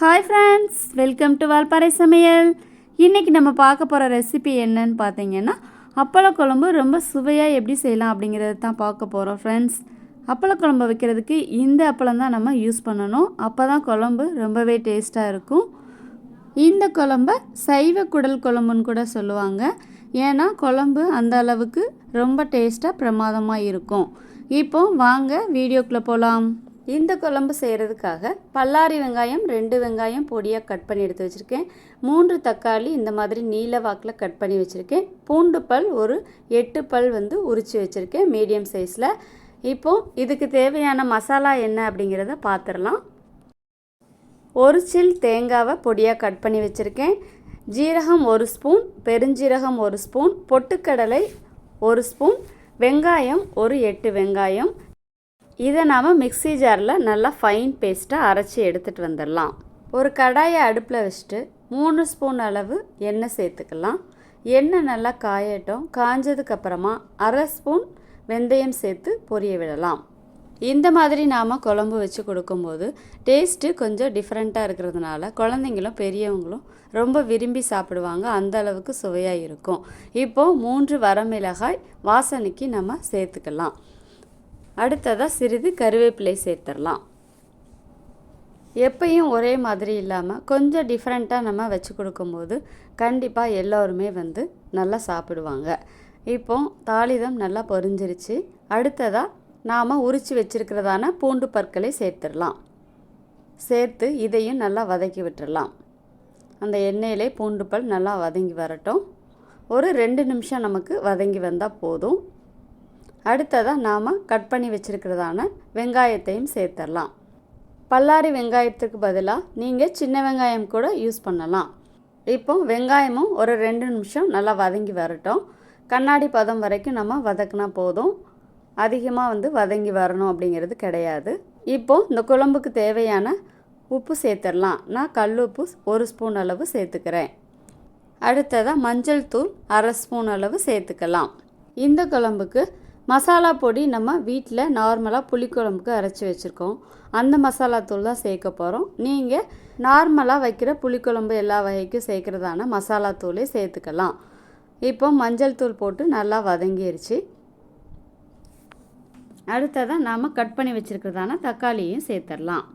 Hi friends welcome to Valparai Samayal இன்றைக்கி நம்ம பார்க்க போகிற ரெசிபி என்னன்னு பார்த்தீங்கன்னா அப்பள குழம்பு ரொம்ப சுவையாக எப்படி செய்யலாம் அப்படிங்கிறத தான் பார்க்க போகிறோம் ஃப்ரெண்ட்ஸ் அப்பள குழம்பு வைக்கிறதுக்கு இந்த அப்பளம் தான் நம்ம யூஸ் பண்ணணும். அப்போ தான் குழம்பு ரொம்பவே டேஸ்ட்டாக இருக்கும். இந்த குழம்ப சைவ குடல் குழம்புன்னு கூட சொல்லுவாங்க. ஏன்னா குழம்பு அந்த அளவுக்கு ரொம்ப டேஸ்ட்டாக பிரமாதமாக இருக்கும். இப்போ வாங்க வீடியோக்குள்ளே போகலாம் இந்த குழம்பு செய்கிறதுக்காக பல்லாரி வெங்காயம் ரெண்டு வெங்காயம் பொடியாக கட் பண்ணி எடுத்து வச்சுருக்கேன். மூன்று தக்காளி இந்த மாதிரி நீல வாக்கில் கட் பண்ணி வச்சுருக்கேன். பூண்டு பல் ஒரு எட்டு பல் வந்து உரித்து வச்சுருக்கேன் மீடியம் சைஸில். இப்போ இதுக்கு தேவையான மசாலா என்ன அப்படிங்கிறத பார்த்துடலாம் ஒரு சில் தேங்காவை பொடியாக கட் பண்ணி வச்சுருக்கேன். ஜீரகம் ஒரு ஸ்பூன் பெருஞ்சீரகம் ஒரு ஸ்பூன் பொட்டுக்கடலை ஒரு ஸ்பூன் வெங்காயம் ஒரு எட்டு வெங்காயம் இதை நாம் மிக்ஸி ஜாரில் நல்லா ஃபைன் பேஸ்ட்டாக அரைச்சி எடுத்துகிட்டு வந்துடலாம். ஒரு கடாயை அடுப்பில் வச்சுட்டு மூணு ஸ்பூன் அளவு எண்ணெய் சேர்த்துக்கலாம். எண்ணெய் நல்லா காயட்டும். காஞ்சதுக்கப்புறமா அரை ஸ்பூன் வெந்தயம் சேர்த்து பொரிய விடலாம். இந்த மாதிரி நாம் குழம்பு வச்சு கொடுக்கும்போது டேஸ்ட்டு கொஞ்சம் டிஃப்ரெண்ட்டாக இருக்கிறதுனால குழந்தைங்களும் பெரியவங்களும் ரொம்ப விரும்பி சாப்பிடுவாங்க. அந்த அளவுக்கு சுவையாக இருக்கும். இப்போது மூன்று வரமிளகாய் வாசனைக்கு நம்ம சேர்த்துக்கலாம். அடுத்ததாக சிறிது கருவேப்பிலை சேர்த்துடலாம். எப்பயும் ஒரே மாதிரி இல்லாமல் கொஞ்சம் டிஃப்ரெண்ட்டாக நம்ம வச்சு கொடுக்கும்போது கண்டிப்பாக எல்லோருமே வந்து நல்லா சாப்பிடுவாங்க. இப்போ தாளிதம் நல்லா பொரிஞ்சிருச்சு. அடுத்ததாக நாம் உரித்து வச்சுருக்கிறதான பூண்டு பற்களை சேர்த்துடலாம். சேர்த்து இதையும் நல்லா வதக்கி விட்டுடலாம். அந்த எண்ணெயிலே பூண்டு பல் நல்லா வதங்கி வரட்டும். ஒரு ரெண்டு நிமிஷம் நமக்கு வதங்கி வந்தால் போதும். அடுத்ததாக நாம் கட் பண்ணி வச்சுருக்கிறதான வெங்காயத்தையும் சேர்த்துடலாம் பல்லாரி வெங்காயத்துக்கு பதிலாக நீங்கள் சின்ன வெங்காயம் கூட யூஸ் பண்ணலாம். இப்போ வெங்காயமும் ஒரு ரெண்டு நிமிஷம் நல்லா வதங்கி வரட்டும். கண்ணாடி பதம் வரைக்கும் நம்ம வதக்கினா போதும். அதிகமாக வந்து வதங்கி வரணும் அப்படிங்கிறது கிடையாது. இப்போது இந்த குழம்புக்கு தேவையான உப்பு சேர்த்துடலாம் நான் கல் உப்பு ஒரு ஸ்பூன் அளவு சேர்த்துக்கிறேன். அடுத்ததாக மஞ்சள் தூள் அரை ஸ்பூன் அளவு சேர்த்துக்கலாம். இந்த குழம்புக்கு மசாலா பொடி நம்ம வீட்டில் நார்மலாக புளிக்குழம்புக்கு அரைச்சி வச்சுருக்கோம். அந்த மசாலா தூள் தான் சேர்க்க போகிறோம். நீங்கள் நார்மலாக வைக்கிற புளிக்குழம்பு எல்லா வகைக்கும் சேர்க்குறதான மசாலா தூளே சேர்த்துக்கலாம். இப்போ மஞ்சள் தூள் போட்டு நல்லா வதங்கிருச்சு. அடுத்ததாக நாம் கட் பண்ணி வச்சுருக்கிறதான தக்காளியும் சேர்த்துடலாம்.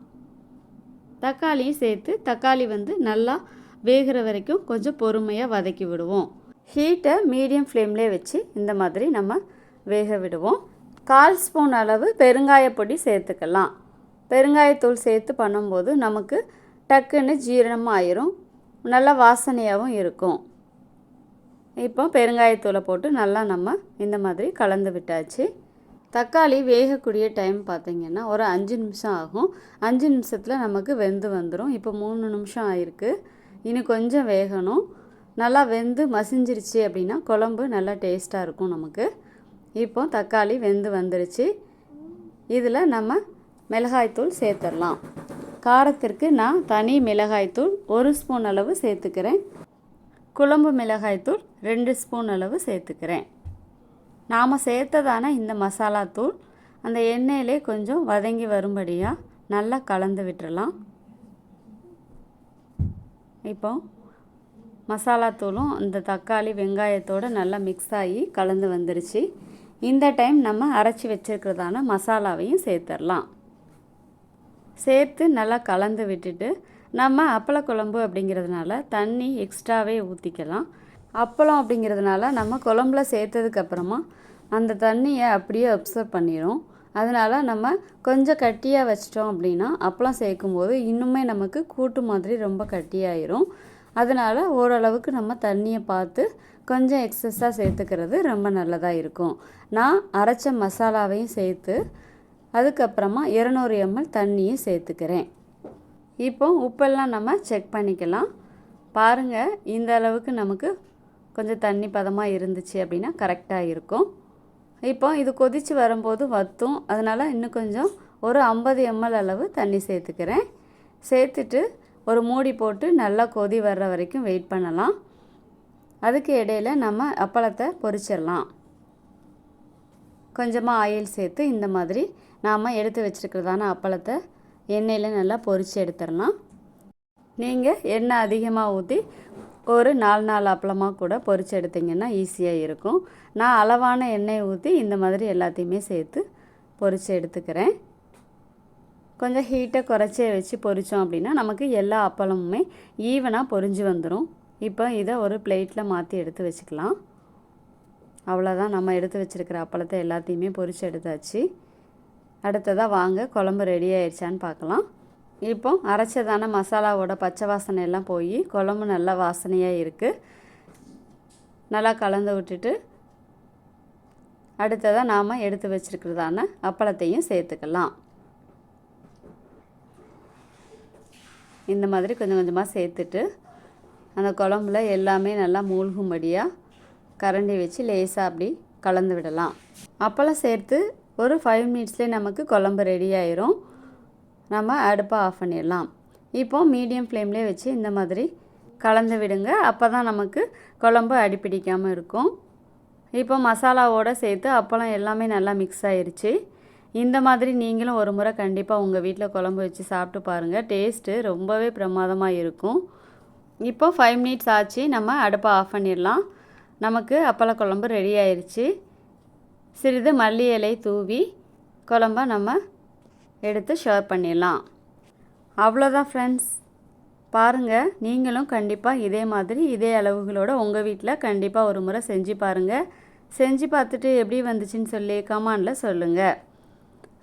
தக்காளியும் சேர்த்து தக்காளி வந்து நல்லா வேகிற வரைக்கும் கொஞ்சம் பொறுமையாக வதக்கி விடுவோம். ஹீட்டை மீடியம் ஃப்ளேம்லேயே வச்சு இந்த மாதிரி நம்ம வேக விடுவோம். கால் ஸ்பூன் அளவு பெருங்காயப்பொடி சேர்த்துக்கலாம். பெருங்காயத்தூள் சேர்த்து பண்ணும்போது நமக்கு டக்குன்னு ஜீரணமாக ஆயிரும். நல்லா வாசனையாகவும் இருக்கும். இப்போ பெருங்காயத்தூளை போட்டு நல்லா நம்ம இந்த மாதிரி கலந்து விட்டாச்சு. தக்காளி வேகக்கூடிய டைம் பார்த்திங்கன்னா ஒரு அஞ்சு நிமிஷம் ஆகும். அஞ்சு நிமிஷத்தில் நமக்கு வெந்து வந்துடும் இப்போ மூணு நிமிஷம் ஆயிருக்கு. இனி கொஞ்சம் வேகணும். நல்லா வெந்து மசிஞ்சிருச்சு அப்படின்னா குழம்பு நல்லா டேஸ்ட்டாக இருக்கும் நமக்கு. இப்போ தக்காளி வெந்து வந்துருச்சு. இதில் நம்ம மிளகாய்த்தூள் சேர்த்துடலாம். காரத்திற்கு நான் தனி மிளகாய்த்தூள் ஒரு ஸ்பூன் அளவு சேர்த்துக்கிறேன். குழம்பு மிளகாய்த்தூள் ரெண்டு ஸ்பூன் அளவு சேர்த்துக்கிறேன். நாம் சேர்த்ததான இந்த மசாலா தூள் அந்த எண்ணெயிலே கொஞ்சம் வதங்கி வரும்படியாக நல்லா கலந்து விட்டுறலாம். இப்போ மசாலா தூளும் இந்த தக்காளி வெங்காயத்தோடு நல்லா மிக்ஸ் ஆகி கலந்து வந்துருச்சு. இந்த டைம் நம்ம அரைச்சி வச்சுருக்கிறதான மசாலாவையும் சேர்த்துடலாம். சேர்த்து நல்லா கலந்து விட்டுட்டு நம்ம அப்பள குழம்பு அப்படிங்கிறதுனால தண்ணி எக்ஸ்ட்ராவே ஊற்றிக்கலாம் அப்பளம் அப்படிங்கிறதுனால நம்ம குழம்புல சேர்த்ததுக்கப்புறமா அந்த தண்ணியை அப்படியே அப்சர்வ் பண்ணிடும் அதனால் நம்ம கொஞ்சம் கட்டியாக வச்சிட்டோம் அப்படின்னா அப்பளம் சேர்க்கும்போது இன்னுமே நமக்கு கூட்டு மாதிரி ரொம்ப கட்டியாயிரும். அதனால் ஓரளவுக்கு நம்ம தண்ணியை பார்த்து கொஞ்சம் எக்ஸஸாக சேர்த்துக்கிறது ரொம்ப நல்லதாக இருக்கும். நான் அரைச்ச மசாலாவையும் சேர்த்து அதுக்கப்புறமா இரநூறு எம்எல் தண்ணியும் சேர்த்துக்கிறேன். இப்போ உப்பெல்லாம் நம்ம செக் பண்ணிக்கலாம். பாருங்கள் இந்த அளவுக்கு நமக்கு கொஞ்சம் தண்ணி பதமாக இருந்துச்சு அப்படின்னா கரெக்டாக இருக்கும். இப்போ இது கொதித்து வரும்போது வத்தும். அதனால் இன்னும் கொஞ்சம் ஒரு ஐம்பது எம்எல் அளவு தண்ணி சேர்த்துக்கிறேன். சேர்த்துட்டு ஒரு மூடி போட்டு நல்லா கொதி வர்ற வரைக்கும் வெயிட் பண்ணலாம். அதுக்கு இடையில நம்ம அப்பளத்தை பொரிச்சிடலாம். கொஞ்சமாக ஆயில் சேர்த்து இந்த மாதிரி நாம் எடுத்து வச்சுருக்கிறதான அப்பளத்தை எண்ணெயில் நல்லா பொரித்து எடுத்துடலாம். நீங்கள் எண்ணெய் அதிகமாக ஊற்றி ஒரு நாலு நாலு அப்பளமாக கூட பொரித்து எடுத்திங்கன்னா ஈஸியாக இருக்கும். நான் அளவான எண்ணெய் ஊற்றி இந்த மாதிரி எல்லாத்தையுமே சேர்த்து பொரித்து எடுத்துக்கிறேன். கொஞ்சம் ஹீட்டை குறைச்சே வச்சு பொரித்தோம் அப்படின்னா நமக்கு எல்லா அப்பளமுமே ஈவனாக பொரிஞ்சு வந்துடும் இப்போ இதை ஒரு பிளேட்டில் மாற்றி எடுத்து வச்சுக்கலாம். அவ்வளோதான் நம்ம எடுத்து வச்சுருக்கிற அப்பளத்தை எல்லாத்தையுமே பொரித்து எடுத்தாச்சு. அடுத்ததாக வாங்க குழம்பு ரெடி ஆயிடுச்சான்னு பார்க்கலாம். இப்போ அரைச்சதான மசாலாவோட பச்சை வாசனை எல்லாம் போய் குழம்பு நல்லா வாசனையாக இருக்குது நல்லா கலந்து விட்டுட்டு அடுத்ததாக நாம் எடுத்து வச்சுருக்கிறதான அப்பளத்தையும் சேர்த்துக்கலாம். இந்த மாதிரி கொஞ்சம் கொஞ்சமாக சேர்த்துட்டு அந்த குழம்புல எல்லாமே நல்லா மூழ்கும்படியாக கரண்டி வச்சு லேசாக அப்படி கலந்து விடலாம். அப்பளம் சேர்த்து ஒரு ஃபைவ் மினிட்ஸ்லேயே நமக்கு குழம்பு ரெடி ஆயிரும். நம்ம அடுப்பை ஆஃப் பண்ணிடலாம். இப்போ மீடியம் ஃப்ளேம்லேயே வச்சு இந்த மாதிரி கலந்து விடுங்க. அப்போ தான் நமக்கு குழம்பு அடிப்பிடிக்காமல் இருக்கும். இப்போ மசாலாவோடு சேர்த்து அப்பளம் எல்லாமே நல்லா மிக்ஸ் ஆயிடுச்சு இந்த மாதிரி நீங்களும் ஒரு முறை கண்டிப்பாக உங்கள் வீட்டில் குழம்பு வச்சு சாப்பிட்டு பாருங்கள் டேஸ்ட்டு ரொம்பவே பிரமாதமாக இருக்கும். இப்போ ஃபைவ் மினிட்ஸ் ஆச்சு. நம்ம அடுப்பை ஆஃப் பண்ணிடலாம். நமக்கு அப்பள குழம்பு ரெடி ஆயிடுச்சு சிறிது மல்லி இலை தூவி குழம்ப நம்ம எடுத்து ஷேர் பண்ணிடலாம். அவ்வளோதான் ஃப்ரெண்ட்ஸ் பாருங்கள் நீங்களும் கண்டிப்பாக இதே மாதிரி இதே அளவுகளோடு உங்கள் வீட்டில் கண்டிப்பாக ஒரு முறை செஞ்சு பாருங்கள் செஞ்சு பார்த்துட்டு எப்படி வந்துச்சுன்னு சொல்லி கமானில் சொல்லுங்கள்